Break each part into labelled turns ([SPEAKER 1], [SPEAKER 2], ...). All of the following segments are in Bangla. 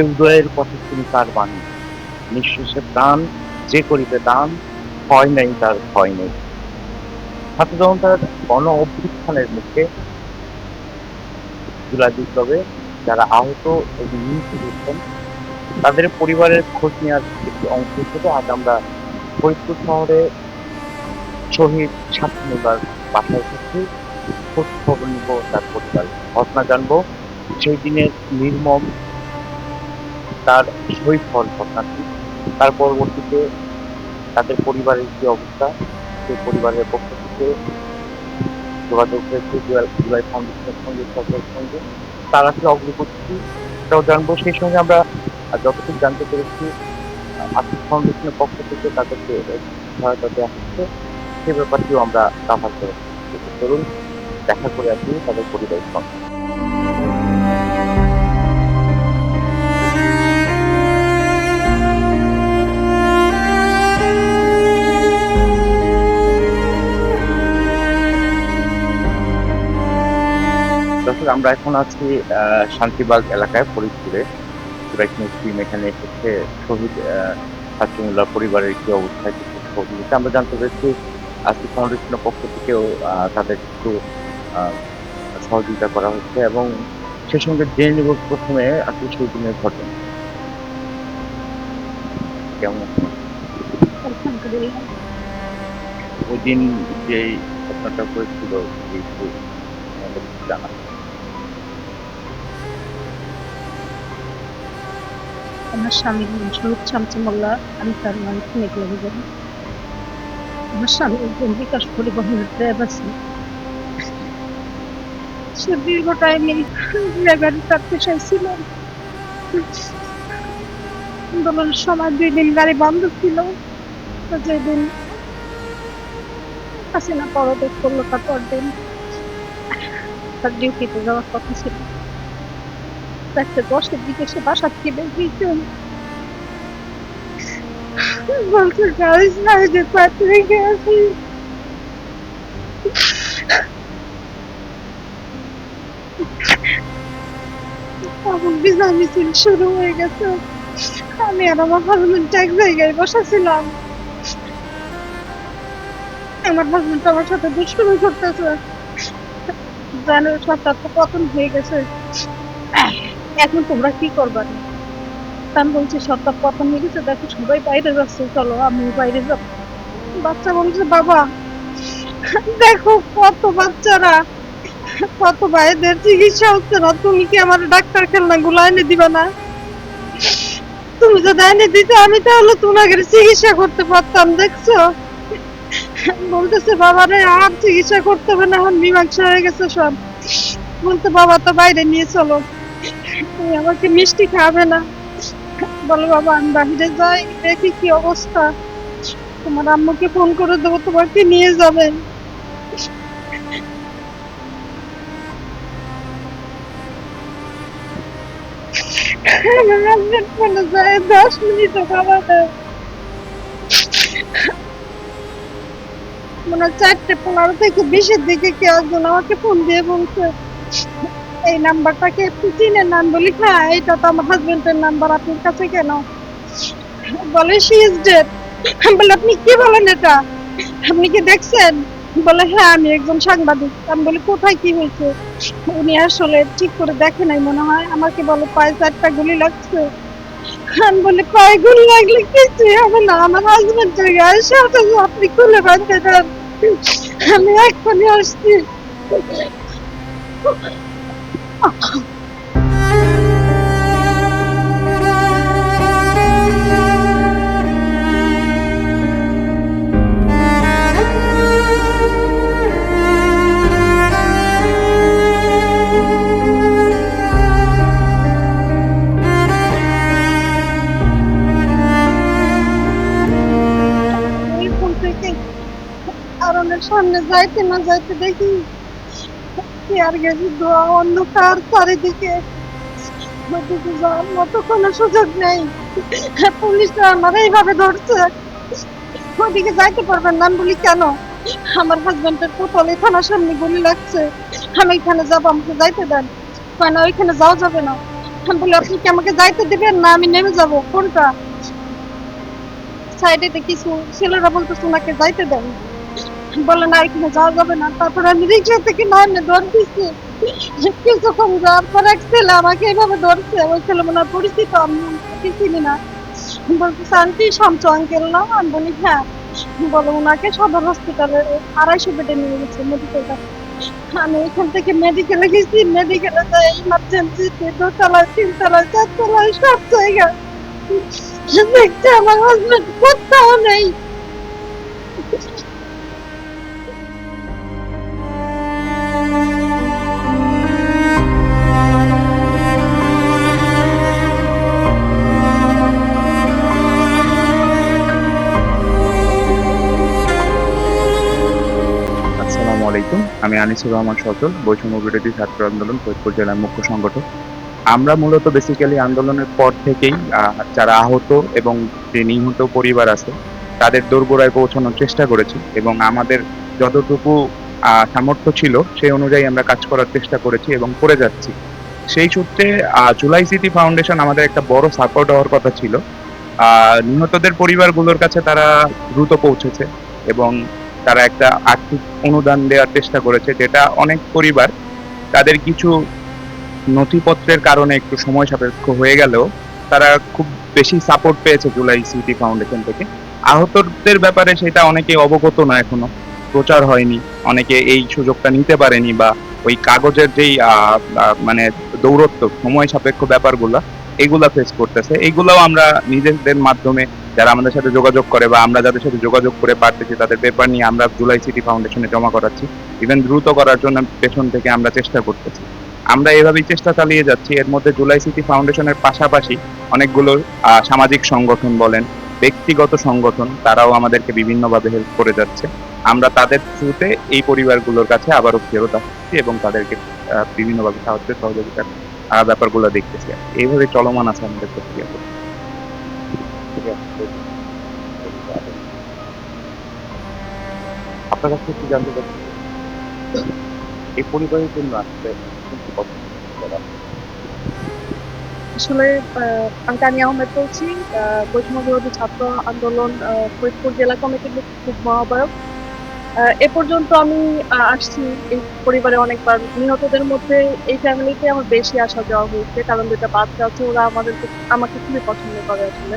[SPEAKER 1] ভয়ে উদয়ের পথে তিনি তার বাণী। নিঃশ্বাসে প্রাণ যে করিবে দান, হয় নাই তার ভয় নেই। ছাত্র জনতার গণ অভ্যুত্থানের মুখে জুলাই বিপ্লবে যারা আহত এবং নিহত হয়েছেন, তাদের পরিবারের খোঁজ নেওয়ার একটি অংশ হিসেবে আজ আমরা ফরিদপুর শহরে শহীদ ছাত্রমূলার বাসায় থেকে। খোঁজ খবর নিব, তার পরিবার ঘটনা জানব। সেই দিনের নির্মম তার শহীদ হওয়ার ঘটনাটি তার পরবর্তীতে তাদের পরিবারের কি অবস্থা? সেই পরিবারের পক্ষ থেকে যোগাযোগ হয়েছে জুলাই ফাউন্ডেশনের সঙ্গে, সরকারের সঙ্গে। তার আসলে অগ্রগতি? সেটাও জানব। সেই সঙ্গে আমরা যতটুকু জানতে পেরেছি, আর্থিক ফাউন্ডেশনের পক্ষ থেকে তাদেরকে সহায়তা দেওয়া হচ্ছে। সে ব্যাপারটিও আমরা কাভার করে চলুন, দেখা করে আসি তাদের পরিবারের সঙ্গে। দর্শক আমরা এখন আছি শান্তিবাগ এলাকায় ফরিদপুরে। মুসলিম এখানে এসেছে শহীদ আহ, পরিবারের কি অবস্থায় কিছু নিয়েছে। আমরা জানতে পেরেছি আজকে ফাউন্ডেশনের পক্ষ থেকেও তাদের কিছু সহযোগিতা করা হচ্ছে এবং সে সঙ্গে জেনে নিব প্রথমে আসলে সেই দিনের ঘটনা। কেমন? ওই দিন যে ঘটনাটা হয়েছিল জানা
[SPEAKER 2] আমার স্বামীর নাম শহীদ শামসুমোল্লা আমি তার মালিক মেঘলা বেগম আমার স্বামী একজন বিকাশ পরিবহনের ড্রাইভার ছিল সে দীর্ঘ টাইম গাড়ি তার পেশায় ছিল আন্দোলনের সময় দুই দিন গাড়ি বন্ধ ছিল। যেদিন হাসিনা পরদেশ করল, তারপর দিন তার ডিউটিতে যাওয়ার কথা ছিল। চারটে দশের দিকে বাসা থেকে বের হয়েছে বলছে গাড়ি সাইডে পাত্রে রেখে আসি তখন মিছিল শুরু হয়ে গেছে। আমি আর আমার হাজবেন্ড এক জায়গায় বসেছিলাম। আমার হাজবেন্ড আমার সাথে দুষ্টুমি করতেছে। জানো তো পতন হয়ে গেছে। এখন তোমরা কি করবা? আমি বলছি সরকার পতন হয়ে গেছে, দেখো সবাই বাইরে যাচ্ছে। চলো আমি বাইরে যাব। বাচ্চা বলছে, বাবা, দেখো কত বাচ্চারা, কত ভাইদের চিকিৎসা হচ্ছে না, তুমি কি আমার ডাক্তার খেলনা গুলো এনে দিবা না? তুমি যদি এনে দিতে, আমি তাহলে তোমাকে চিকিৎসা করতে পারতাম, দেখছ? বলতেছে, বাবা রে, আর চিকিৎসা করতে হবে না, এখন মীমাংসা হয়ে গেছে সব। বলতে বাবা তো বাইরে নিয়ে চলো। আমাকে মিষ্টি খাবে না। বলো, বাবা, আমি বাহিরে যাই, দেখি কি অবস্থা। তোমার আম্মুকে ফোন করে দেবো, তোমাকে নিয়ে যাবে। মনে চারটে, পনেরো থেকে বিশের দিকে কেউ একজন আমাকে ফোন দিয়ে বলছে। এই নাম্বারটাকে একটু চিনেন নাম বলি হ্যাঁ এটা তো আমার হাজবেন্ডের নাম্বার আপনার কাছে কেন? বলে শি ইজ ডেড বলে, আপনি কি বলেন এটা? আপনি কি দেখছেন? বলে হ্যাঁ আমি একজন সাংবাদিক। আমি বলি, কোথায় কি হয়েছে? উনি আসলে ঠিক করে দেখে নাই, মনে হয় আমাকে বলে, পায়ে চারটা গুলি লাগছে। আমি বলি, পায়ে গুলি লাগলে কিছু হবে না? আমার হাজবেন্ড জায়গায় সাথে আপনি খুলে বাঁধতে দেন। আমি এক্ষুনি আসছি এই ফোন থেকে আরনের সামনে যাইতে না যাইতে দেখি গেছি ধোয়া অন্ধকার চারিদিকে। যাওয়ার মতো কোনো সুযোগ নেই। পুলিশরা আমার এইভাবে ধরছে। ওদিকে যাইতে পারবেন না বলি কেন? আমার হাজবেন্ডের কোতলে থানার সামনে গুলি লাগছে। আমি এখানে যাব, আমাকে যাইতে দেন। কয় না ওইখানে যাওয়া যাবে না। আমি বলি, আপনি কি আমাকে যাইতে দিবেন না আমি নেমে যাব? কোনটা? সাইডে কিছু ছেলেরা বলতেছে, ওনাকে যাইতে দেন। বলে, না, এখানে যাওয়া যাবে না। তারপর আমি রিক্সা থেকে নামে দিচ্ছি কিছুক্ষণ যাওয়ার পর এক ছেলে আমাকে এভাবে ধরছে ওই ছেলে মনে হয় পরিচিত, আমি চিনি না। বলতেছে, আন্টি শামচু আঙ্কেল না? আমি বলি হ্যাঁ। বলে ওনাকে সদর হসপিটালে আড়াইশো বেডে নিয়ে গেছে মেডিকেলটা আমি এখান থেকে মেডিকেলে গেছি। মেডিকেলে যাই ইমার্জেন্সিতে দোতলায়, তিনতলায়, চারতলায়, সব জায়গায়। দেখছি আমার হাজবেন্ড কোথাও নেই।
[SPEAKER 3] আলাইকুম। আমি আনিসুর রহমান সচল, বৈষম্য বিরোধী ছাত্র আন্দোলন ফরিদপুর জেলার মুখ্য সংগঠক। আমরা মূলত বেসিক্যালি আন্দোলনের পর থেকেই যারা আহত এবং যে নিহত পরিবার আছে, তাদের দোরগোড়ায় পৌঁছানোর চেষ্টা করেছি এবং আমাদের যতটুকু সামর্থ্য ছিল, সেই অনুযায়ী আমরা কাজ করার চেষ্টা করেছি এবং করে যাচ্ছি। সেই সূত্রে জুলাই সিটি ফাউন্ডেশন আমাদের একটা বড় সাপোর্ট হওয়ার কথা ছিল। নিহতদের পরিবারগুলোর কাছে তারা দ্রুত পৌঁছেছে এবং তারা একটা আর্থিক অনুদান দেওয়ার চেষ্টা করেছে, যেটা অনেক পরিবার তাদের কিছু নথিপত্রের কারণে একটু সময় সাপেক্ষ হয়ে গেলেও তারা খুব বেশি সাপোর্ট পেয়েছে জুলাই সিটি ফাউন্ডেশন থেকে। আহতদের ব্যাপারে সেটা অনেকে অবগত না এখনও, প্রচার হয়নি, অনেকে এই সুযোগটা নিতে পারেনি বা ওই কাগজের যেই মানে দৌরত্ব, সময় সাপেক্ষ ব্যাপারগুলা এগুলা ফেস করতেছে। এইগুলাও আমরা নিজেদের মাধ্যমে যারা আমাদের সাথে যোগাযোগ করে বা আমরা যাদের সাথে যোগাযোগ করে পারতেছি, তাদের পেপার নিয়ে আমরা জুলাই সিটি ফাউন্ডেশনে জমা করাচ্ছি। ইভেন দ্রুত করার জন্য পেছন থেকে আমরা চেষ্টা করতেছি। আমরা এভাবেই চেষ্টা চালিয়ে যাচ্ছি। এর মধ্যে জুলাই সিটি ফাউন্ডেশনের পাশাপাশি অনেকগুলো সামাজিক সংগঠন বলেন, ব্যক্তিগত সংগঠন, তারাও আমাদেরকে বিভিন্নভাবে হেল্প করে যাচ্ছে। আমরা তাদের থ্রুতে এই পরিবারগুলোর কাছে আবারও ফেরত আসছি এবং তাদেরকে বিভিন্নভাবে সাহায্য সহযোগিতা ব্যাপারগুলো দেখতেছি এইভাবে চলমান আছে আমাদের প্রক্রিয়া।
[SPEAKER 1] আপনার কাছে কি জানতে চাচ্ছি। এই পরিবারের জন্য করা?
[SPEAKER 2] আসলে তানিয়া আহমেদ বলছি। বৈষম্য ছাত্র আন্দোলন ফরিদপুর জেলা কমিটির যুগ্ম আহ্বায়ক আহ, এ পর্যন্ত আমি আসছি। এই পরিবারে অনেকবার নিহতদের মধ্যে এই ফ্যামিলিতে আমার বেশি আসা যাওয়া হয়েছে, কারণ দুটা বাচ্চা আছে, ওরা আমাদের আমাকে খুবই পছন্দ করে আসলে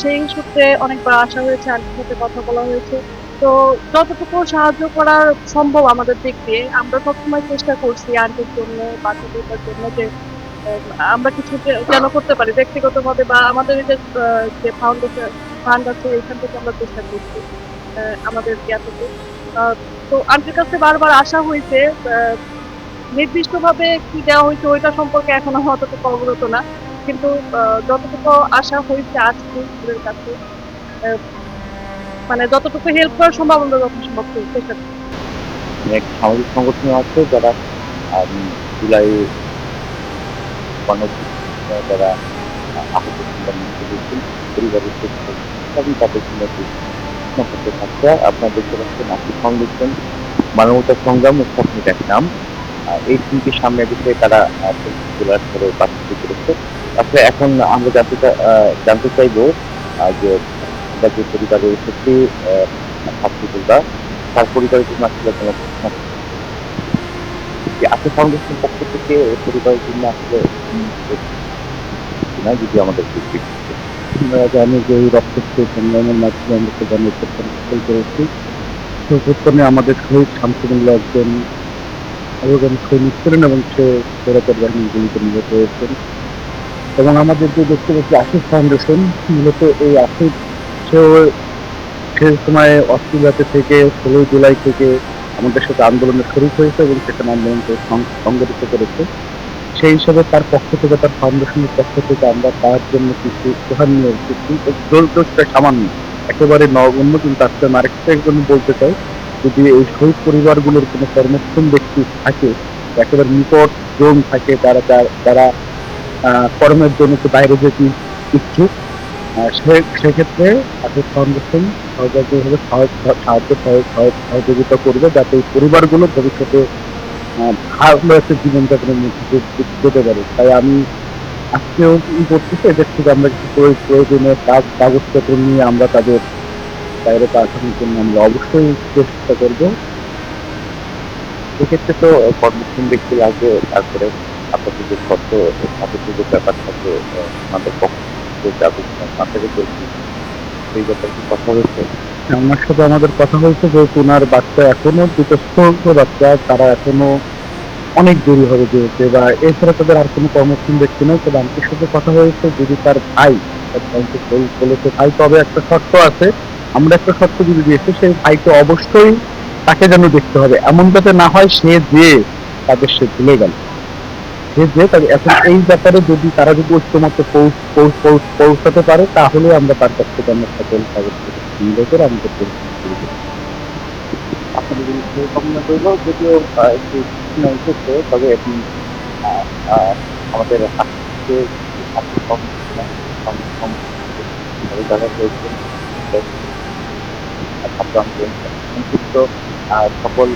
[SPEAKER 2] সেই সূত্রে অনেকবার আসা হয়েছে, আন্টির সাথে কথা বলা হয়েছে। তো যতটুকু সাহায্য করা সম্ভব আমাদের দিক দিয়ে, আমরা সবসময় চেষ্টা করছি আন্টির জন্য বাচ্চাদের জন্য যে আমরা কিছু যেন করতে পারি, ব্যক্তিগতভাবে বা আমাদের যে ফাউন্ডেশন ফান্ড আছে, এখান থেকে আমরা চেষ্টা করছি। আমাদের জ্ঞাতকে আহ, তো আন্টির কাছে বারবার আসা হয়েছে নির্দিষ্টভাবে কি দেওয়া হয়েছে ওইটা সম্পর্কে এখনও অতটুকু অবগত না কিন্তু যতটুকু আশা হয়েছে আজকে ওদের কাছে মানে যতটুকু হেল্প করা সম্ভব আমরা যত সম্ভব চেষ্টা করি।
[SPEAKER 1] সামাজিক সংগঠন আছে যারা জুলাই যারা আহত পরিবারের তাদের থাকছে আপনার দেখতে পাচ্ছেন আশি ফাউন্ডেশন মানবতা সংগ্রাম ও নাম। এই সামনে তারা করে বাস্তব করেছে। আসলে এখন আমরা জানতে জানতে যে তার পরিবারের জন্য আসলে কোনো আশা ফাউন্ডেশন পক্ষ থেকে পরিবারের জন্য আসলে যদি আমাদের
[SPEAKER 4] যে আমাদের একজন ছিলেন এবং সে বাহিনীর গুলিতে নিহত হয়েছেন। এবং আমাদের যে দেখতে পাচ্ছি আশিস ফাউন্ডেশন, মূলত এই আশিস সে সময় অস্ট্রেলিয়াতে থেকে ষোলোই জুলাই থেকে আমাদের সাথে আন্দোলনে শরিক হয়েছে এবং সেখানে আন্দোলনকে সংগঠিত করেছে। সেই হিসাবে তার পক্ষ থেকে, তার ফাউন্ডেশনের পক্ষ থেকে আমরা তার জন্য কিছু উপহার নিয়ে সামান্য, একেবারে নগণ্য, কিন্তু আজকে আরেকটা জন্য বলতে চাই। যদি এই শহীদ পরিবারগুলোর কোনো কর্মক্ষম ব্যক্তি থাকে, একেবারে নিকট জন থাকে তারা তারা কর্মের জন্য বাইরে যেতে ইচ্ছুক সেক্ষেত্রে আশিস ফাউন্ডেশন সহযোগীভাবে সাহায্য সাহায্য সহ- সহ- সহযোগিতা করবে, যাতে এই পরিবারগুলো ভবিষ্যতে ভালো একটা জীবনযাপনের মধ্যে যেতে পারে, তাই আমি আজকেও ই করতেছি, এদের থেকে আমরা কিছু প্রয়োজনীয় কাজ, কাগজপত্র নিয়ে আমরা তাদের বাইরে পাঠানোর জন্য আমরা অবশ্যই চেষ্টা করব।
[SPEAKER 1] সেক্ষেত্রে তো কর্মক্ষম ব্যক্তি লাগবে, তারপরে আপনাদের যে শর্ত তাদের যে ব্যাপার থাকে আমাদের পক্ষ থেকে যাবে বলছি সেই ব্যাপারে কি কথা হয়েছে?
[SPEAKER 4] আমার সাথে আমাদের কথা হয়েছে যে ওনার বাচ্চা এখনও দুটো বাচ্চা তারা এখনও অনেক দেরি হবে যেতে বা এছাড়া তাদের আর কোনো কর্মক্ষম ব্যক্তি নেই। তো ব্যাংকের সাথে কথা হয়েছে যদি তার ভাই বলেছে, ভাই, তবে একটা শর্ত আছে। আমরা একটা শর্ত যদি দিয়েছি, সেই ভাইকে অবশ্যই তাকে যেন দেখতে হবে। এমন যাতে না হয়, সে যে তাদের সে ভুলে গেল। সে যে তাদের এখন এই ব্যাপারে যদি তারা যদি ঐক্যমত পৌঁছ- পৌঁছ- পৌঁছ- পৌঁছাতে পারে, তাহলে আমরা তার কাছ থেকে আমরা সকল কাগজপত্র সংগ্রহ করে পরিস্থিতি শুরু করব।
[SPEAKER 1] যদি শুভকামনা রইল যদিও একটু এসেছে তবে আপনি আমাদের হাত থেকে ছাত্র আন্দোলন সকল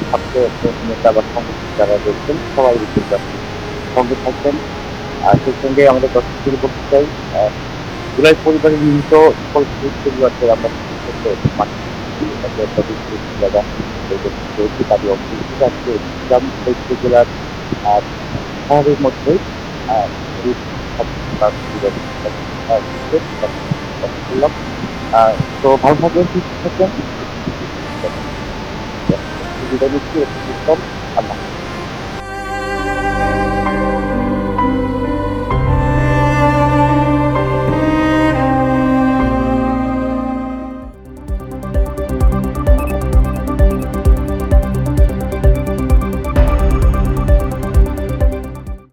[SPEAKER 1] ছাত্র নেতা বা সংগঠন যারা রয়েছেন, সবাই সঙ্গে থাকবেন। আর সেই সঙ্গে আমাদের শুরু করতে চাই। জুলাই পরিবারের নিহিত পরিবারদের আমরা তাদের অন্তর্ভুক্ত আহ, শহরের করলাম তো ভালো থাকবেন সুস্থ থাকবেন।